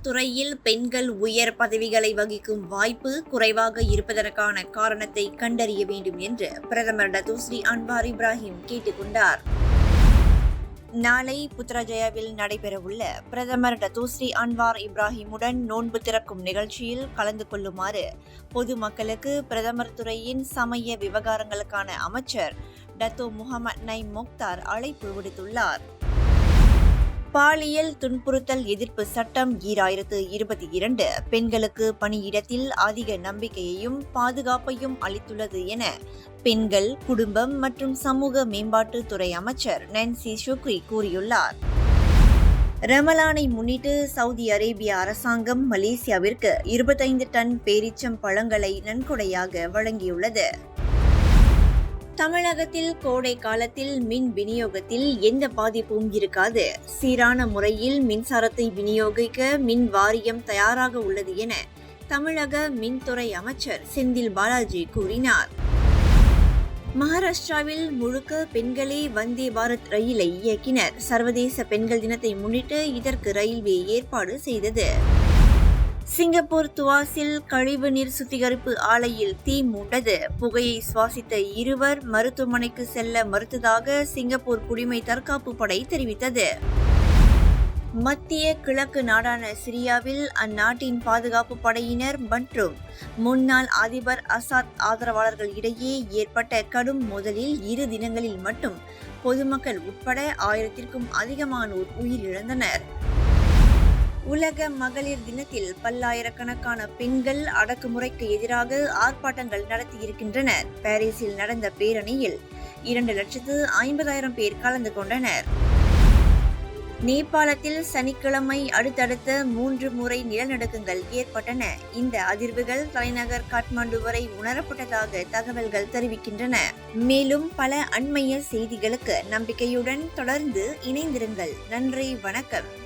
துறையில் பெண்கள் உயர் பதவிகளை வகிக்கும் வாய்ப்பு குறைவாக இருப்பதற்கான காரணத்தை கண்டறிய வேண்டும் என்று பிரதமர் டத்துஸ்ரீ அன்வார் இப்ராஹிம் கேட்டுக்கொண்டார். நாளை புத்ராஜயாவில் நடைபெறவுள்ள பிரதமர் டத்தோஸ்ரீ அன்வார் இப்ராஹிமுடன் நோன்பு திறக்கும் நிகழ்ச்சியில் கலந்து கொள்ளுமாறு பொதுமக்களுக்கு பிரதமர் துறையின் சமய விவகாரங்களுக்கான அமைச்சர் டத்தோ முகமது நைம் முக்தார் அழைப்பு விடுத்துள்ளார். பாலியல் துன்புறுத்தல் எதிர்ப்பு சட்டம் ஈராயிரத்து இருபத்தி இரண்டு. பெண்களுக்கு பணியிடத்தில் அதிக நம்பிக்கையையும் பாதுகாப்பையும் அளித்துள்ளது என பெண்கள் குடும்பம் மற்றும் சமூக மேம்பாட்டுத்துறை அமைச்சர் நான்சி ஷுக்ரி கூறியுள்ளார். ரமலானை முன்னிட்டு சவுதி அரேபிய அரசாங்கம் மலேசியாவிற்கு இருபத்தைந்து டன் பேரிச்சம் பழங்களை நன்கொடையாக வழங்கியுள்ளது. தமிழகத்தில் கோடை காலத்தில் மின் விநியோகத்தில் எந்த பாதிப்பும் இருக்காது. சீரான முறையில் மின்சாரத்தை விநியோகிக்க மின் வாரியம் தயாராக உள்ளது என தமிழக மின்துறை அமைச்சர் செந்தில் பாலாஜி கூறினார். மகாராஷ்டிராவில் முழுக்க பெண்களே வந்தே பாரத் ரயிலை இயக்கினர். சர்வதேச பெண்கள் தினத்தை முன்னிட்டு இதற்கு ரயில்வே ஏற்பாடு செய்தது. சிங்கப்பூர் துவாசில் கழிவுநீர் சுத்திகரிப்பு ஆலையில் தீ மூண்டது. புகையை சுவாசித்த இருவர் மருத்துவமனைக்கு செல்ல மறுத்ததாக சிங்கப்பூர் குடிமை தற்காப்பு படை தெரிவித்தது. மத்திய கிழக்கு நாடான சிரியாவில் அந்நாட்டின் பாதுகாப்பு படையினர் மற்றும் முன்னாள் அதிபர் அசாத் ஆதரவாளர்கள் இடையே ஏற்பட்ட கடும் மோதலில் இரு தினங்களில் மட்டும் பொதுமக்கள் உட்பட ஆயிரத்திற்கும் அதிகமானோர் உயிரிழந்தனர். உலக மகளிர் தினத்தில் பல்லாயிரக்கணக்கான பெண்கள் அடக்குமுறைக்கு எதிராக ஆர்ப்பாட்டங்கள் நடத்தியிருக்கின்றனர் பாரிஸில் நடந்த பேரணியில் இரண்டு லட்சத்து ஐம்பதாயிரம் பேர் கலந்து கொண்டனர். நேபாளத்தில் சனிக்கிழமை அடுத்தடுத்த மூன்று முறை நிலநடுக்கங்கள் ஏற்பட்டன. இந்த அதிர்வுகள் தலைநகர் காட்மாண்டு வரை உணரப்பட்டதாக தகவல்கள் தெரிவிக்கின்றன. மேலும் பல அண்மைய செய்திகளுக்கு நம்பிக்கையுடன் தொடர்ந்து இணைந்திருங்கள். நன்றி வணக்கம்.